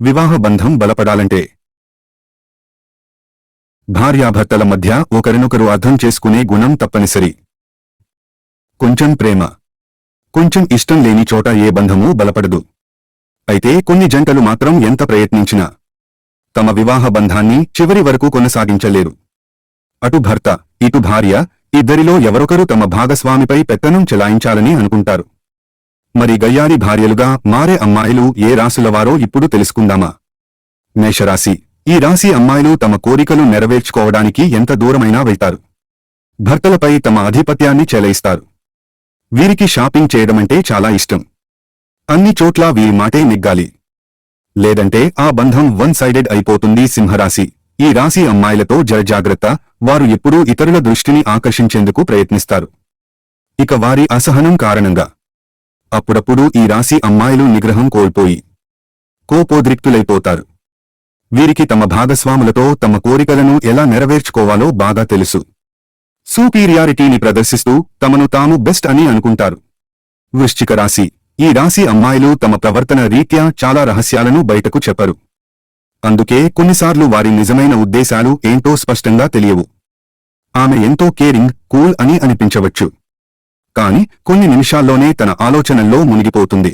వివాహ బంధం బలపడాలంటే భార్యాభర్తల మధ్య ఒకరినొకరు అర్థం చేసుకునే గుణం తప్పనిసరి. కొంచెం ప్రేమ. కొంచెం ఇష్టం లేని చోట ఏ బంధమూ బలపడదు. అయితే కొన్ని జంటలు మాత్రం ఎంత ప్రయత్నించినా తమ వివాహ బంధాన్ని చివరి వరకు కొనసాగించలేరు. అటు భర్త ఇటు భార్య ఇద్దరిలో ఎవరొకరు తమ భాగస్వామిపై పెత్తనం చెలాయించాలని అనుకుంటారు. మరి గయ్యారి భార్యలుగా మారే అమ్మాయిలు ఏ రాసులవారో ఇప్పుడు తెలుసుకుందామా? మేషరాశి. ఈ రాశి అమ్మాయిలు తమ కోరికలు నెరవేర్చుకోవడానికి ఎంత దూరమైనా వెళ్తారు. భర్తలపై తమ ఆధిపత్యాన్ని చెలయిస్తారు. వీరికి షాపింగ్ చేయడమంటే చాలా ఇష్టం. అన్ని చోట్లా వీరి మాటే నిగ్గాలి. లేదంటే ఆ బంధం వన్ సైడెడ్ అయిపోతుంది సింహరాశి. ఈ రాశి అమ్మాయిలతో జరజాగ్రత్త వారు ఎప్పుడూ ఇతరుల దృష్టిని ఆకర్షించేందుకు ప్రయత్నిస్తారు. ఇక వారి అసహనం కారణంగా. అప్పుడప్పుడు ఈ రాశి అమ్మాయిలు నిగ్రహం కోల్పోయి కోపోద్రిక్తులైపోతారు. వీరికి తమ భాగస్వాములతో తమ కోరికలను ఎలా నెరవేర్చుకోవాలో బాగా తెలుసు. సూపీరియారిటీని ప్రదర్శిస్తూ తమను తాము బెస్ట్ అని అనుకుంటారు. వృశ్చిక రాశి ఈ రాశి అమ్మాయిలు తమ ప్రవర్తన రీత్యా చాలా రహస్యాలను బయటకు చెప్పరు. అందుకే కొన్నిసార్లు వారి నిజమైన ఉద్దేశాలు ఏంటో స్పష్టంగా తెలియవు. ఆమె ఎంతో కేరింగ్ కూల్ అని అనిపించవచ్చు. కాని కొన్ని నిమిషాల్లోనే తన ఆలోచనల్లో మునిగిపోతుంది.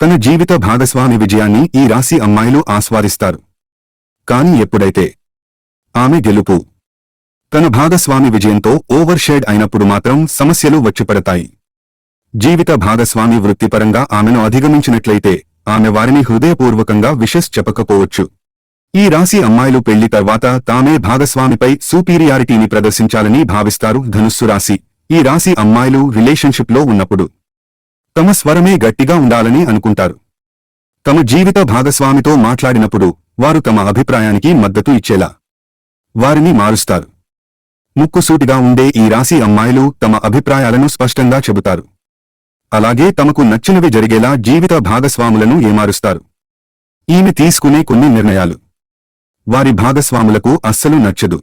తన జీవిత భాగస్వామి విజయాన్ని ఈ రాశి అమ్మాయిలు ఆస్వాదిస్తారు. కాని ఎప్పుడైతే ఆమె గెలుపు తన భాగస్వామి విజయంతో ఓవర్షేడ్ అయినప్పుడు మాత్రం సమస్యలు వచ్చిపడతాయి. జీవిత భాగస్వామి వృత్తిపరంగా ఆమెను అధిగమించినట్లయితే ఆమె వారిని హృదయపూర్వకంగా విషస్ చెప్పకపోవచ్చు. ఈ రాశి అమ్మాయిలు పెళ్ళి తర్వాత తామే భాగస్వామిపై సూపీరియారిటీని ప్రదర్శించాలని భావిస్తారు ధనుస్సు రాశి. ఈ రాశి అమ్మాయిలు రిలేషన్షిప్లో ఉన్నప్పుడు తమ స్వరమే గట్టిగా ఉండాలని అనుకుంటారు. తమ జీవిత భాగస్వామితో మాట్లాడినప్పుడు వారు తమ అభిప్రాయానికి మద్దతు ఇచ్చేలా వారిని మారుస్తారు. ముక్కుసూటిగా ఉండే ఈ రాశి అమ్మాయిలు తమ అభిప్రాయాలను స్పష్టంగా చెబుతారు. అలాగే తమకు నచ్చినవి జరిగేలా జీవిత భాగస్వాములను ఏమారుస్తారు. ఈమె తీసుకునే కొన్ని నిర్ణయాలు. వారి భాగస్వాములకు అస్సలు నచ్చదు.